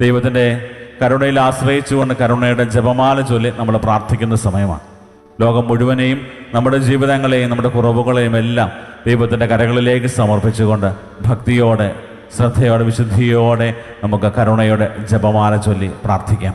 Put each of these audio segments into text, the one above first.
ദൈവത്തിന്റെ കരുണയിൽ ആശ്രയിച്ചുകൊണ്ട് കരുണയുടെ ജപമാല ചൊല്ലി നമ്മൾ പ്രാർത്ഥിക്കുന്ന സമയമാണ്. ലോകം മുഴുവനെയും നമ്മുടെ ജീവിതങ്ങളെയും നമ്മുടെ കുറവുകളെയും എല്ലാം ദൈവത്തിന്റെ കരകളിലേക്ക് സമർപ്പിച്ചുകൊണ്ട് ഭക്തിയോടെ ശ്രദ്ധയോടെ വിശുദ്ധിയോടെ നമുക്ക് കരുണയുടെ ജപമാല ചൊല്ലി പ്രാർത്ഥിക്കാം.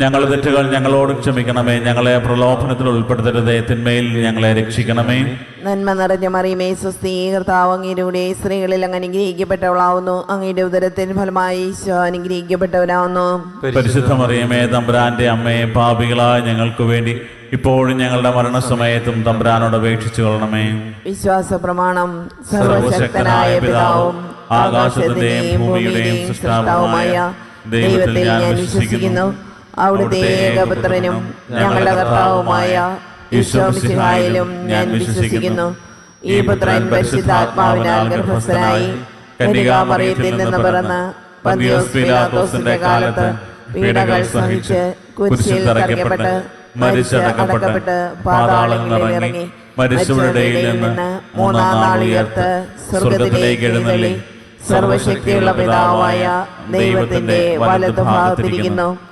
ഞങ്ങളുടെ തെറ്റുകൾ ഞങ്ങളോട് ക്ഷമിക്കണമേ. ഞങ്ങളെ പ്രലോഭനത്തിൽ ഉൾപ്പെടുത്തരുതേ. തിന്മയിൽ ഞങ്ങളെ രക്ഷിക്കണമേ. നന്മ നിറഞ്ഞ മറിയമേ സ്വസ്തി കർത്താവ് അങ്ങയുടെ സ്ത്രീകളിൽ അങ്ങ് അനുഗ്രഹിക്കപ്പെട്ടവളാവുന്നു. അങ്ങയുടെ ഉദരത്തിൽ ഫലമായി ഈശോ അനുഗ്രഹിക്കപ്പെട്ടവരാവുന്നു പരിശുദ്ധ മറിയമേ തമ്പുരാന്റെ അമ്മയെ പാപികളായ ഞങ്ങൾക്ക് വേണ്ടി ഇപ്പോഴും ഞങ്ങളുടെ മരണസമയത്തും തമ്പുരാനോട് അപേക്ഷിച്ചു കൊള്ളണമേ. വിശ്വാസ പ്രമാണം സർവശക്തനായ പിതാവും ആകാശത്തിന്റെയും ഭൂമിയുടെയും സൃഷ്ടാവുമായ ദൈവത്തിൽ ഞാൻ വിശ്വസിക്കുന്നു. അവിടുത്തെ ഏകപുത്രനും ഞങ്ങളുടെ കർത്താവുമായ ഈശോമിശിഹായിലും ഞാൻ വിശ്വസിക്കുന്നു. ഈ പുത്രൻ പരിശുദ്ധാത്മാവിനാൽ ഗർഭസ്ഥനായി കന്യകാമറിയത്തിൽ നിന്ന് പിറന്ന് പന്തിയോസ് പീലാത്തോസിന്റെ കാലത്ത് പീഡകൾ സഹിച്ച് കുരിശിൽ തറയ്ക്കപ്പെട്ട് മരിച്ചടക്കപ്പെട്ട് പാതാളങ്ങളിൽ ഇറങ്ങി മരിച്ചവരുടെ നിന്ന് മൂന്നാം നാൾ ഉയർത്ത് സ്വർഗത്തിലേക്ക് എഴുന്നള്ളി. സർവശക്തിയുള്ള പിതാവായ ദൈവത്തിന്റെ വലതുഭാഗത്തിരിക്കുന്നു.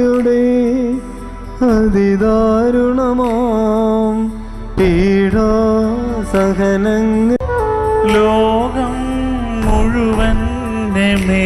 സഹനങ്ങൾ. ലോകം മുഴുവന്റെ മേ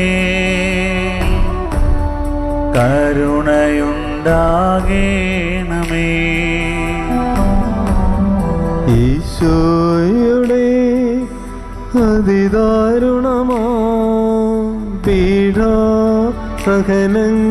കരുണയുണ്ടാകേണമേ ഈശോയുടെ അതിദാരുണമാ പീഠ സഹനങ്ങളെ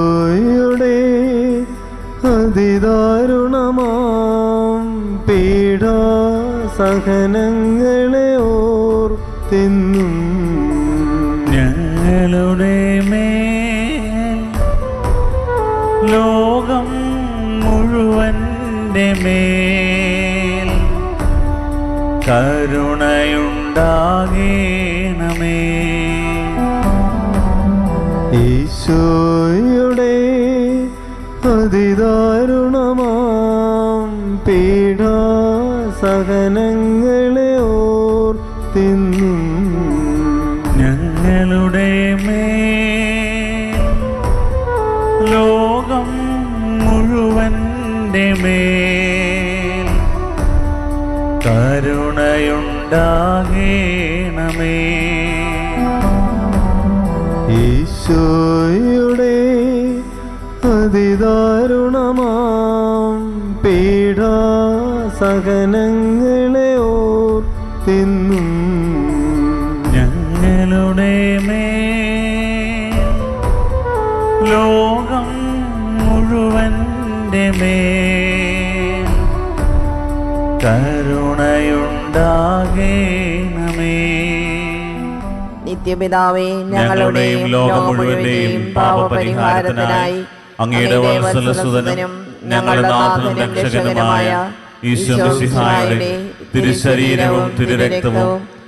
സഹനങ്ങളെ ഓർത്തെന്നും ഞങ്ങളുടെ മേ ലോകം മുഴുവന്റെ മേൽ കരുണയുണ്ടാകേണമേ. ഈശോയുടെ ലോകം മുഴുവന്റെ മേൽ കരുണയുണ്ടാകേണമേ. ഈശോയുടെ അതിദാരുണമാം പീഡാ സഹനങ്ങളെ ഓർത്തിന്നും നിത്യപിതാവേ ഞങ്ങളുടെയും ലോകം മുഴുവന്റെയും പാപപരിഹാരത്തിനായി അങ്ങയുടെ വത്സലസുതനും ഞങ്ങളുടെ നാഥനും രക്ഷകനുമായ ഈശ്വര തിരുശരീരവും തിരുരക്തവും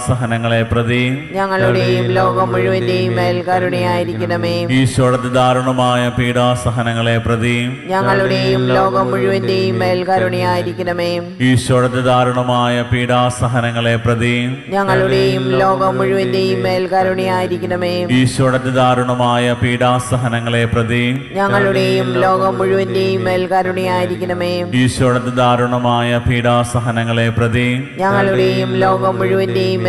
പീഡാസഹനങ്ങളെ പ്രതി ഞങ്ങളുടെയും ലോകം മുഴുവന്റെയും മേൽ കരുണയായിരിക്കണമേ. ഈശോടത്തെ ദാരുണമായ പീഡാസഹനങ്ങളെ പ്രതി ഞങ്ങളുടെയും ലോകം മുഴുവന്റെയും മേൽ കരുണയായിരിക്കണമേ. ഈശോടത്തെ ദാരുണമായ പീഡാസഹനങ്ങളെ പ്രതി ഞങ്ങളുടെയും ലോകം മുഴുവന്റെയും മേൽ കരുണയായിരിക്കണമേ. ഈശോടത്തെ ദാരുണമായ പീഡാസഹനങ്ങളെ പ്രതി ഞങ്ങളുടെയും ലോകം മുഴുവന്റെയും മേൽ കരുണയായിരിക്കണമേ. ഈശോടത്തെ ദാരുണമായ പീഡാസഹനങ്ങളെ പ്രതി ഞങ്ങളുടെയും ലോകം മുഴുവന്റെയും